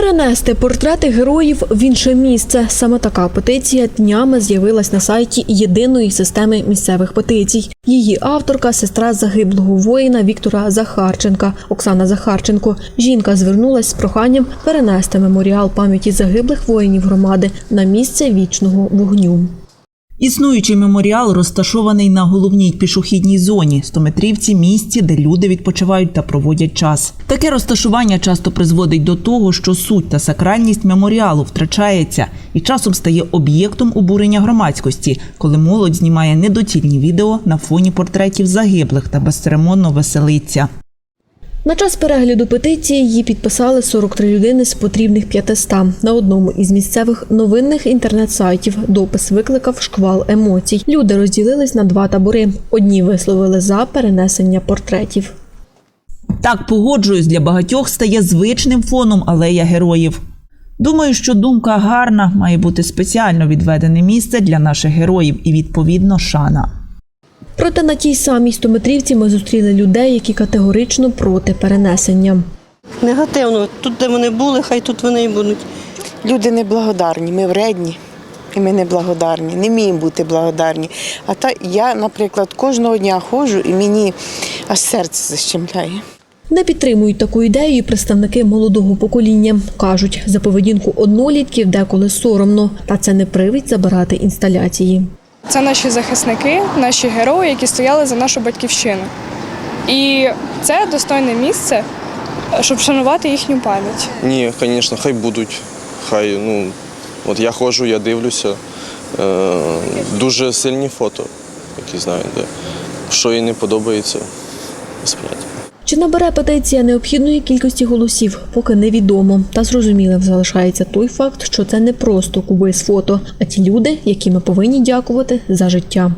Перенести портрети героїв в інше місце. Саме така петиція днями з'явилась на сайті єдиної системи місцевих петицій. Її авторка сестра загиблого воїна Віктора Захарченка Оксана Захарченко. Жінка звернулась з проханням перенести меморіал пам'яті загиблих воїнів громади на місце вічного вогню. Існуючий меморіал розташований на головній пішохідній зоні, стометрівці місці, де люди відпочивають та проводять час. Таке розташування часто призводить до того, що суть та сакральність меморіалу втрачається і часом стає об'єктом обурення громадськості, коли молодь знімає недоцільні відео на фоні портретів загиблих та безцеремонно веселиться. На час перегляду петиції її підписали 43 людини з потрібних 500. На одному із місцевих новинних інтернет-сайтів допис викликав шквал емоцій. Люди розділились на два табори. Одні висловили за перенесення портретів. Так погоджуюсь, для багатьох стає звичним фоном алея героїв. Думаю, що думка гарна, має бути спеціально відведене місце для наших героїв і відповідно шана. Проте на тій самій стометрівці ми зустріли людей, які категорично проти перенесення. Негативно. Тут, де вони були, хай тут вони і будуть. Люди неблагодарні, ми вредні. І ми неблагодарні, не вміємо бути благодарні. А та я, наприклад, кожного дня ходжу і мені аж серце защемляє. Не підтримують таку ідею і представники молодого покоління. Кажуть, за поведінку однолітків деколи соромно, та це не привід забирати інсталяції. Це наші захисники, наші герої, які стояли за нашу батьківщину. І це достойне місце, щоб вшанувати їхню пам'ять. Ні, звісно, хай будуть. Хай, ну, от я ходжу, я дивлюся. Е, дуже сильні фото, які знаєте. Що їй не подобається, поняття. Чи набере петиція необхідної кількості голосів, поки невідомо. Та зрозумілим залишається той факт, що це не просто куби з фото, а ті люди, які ми повинні дякувати за життя.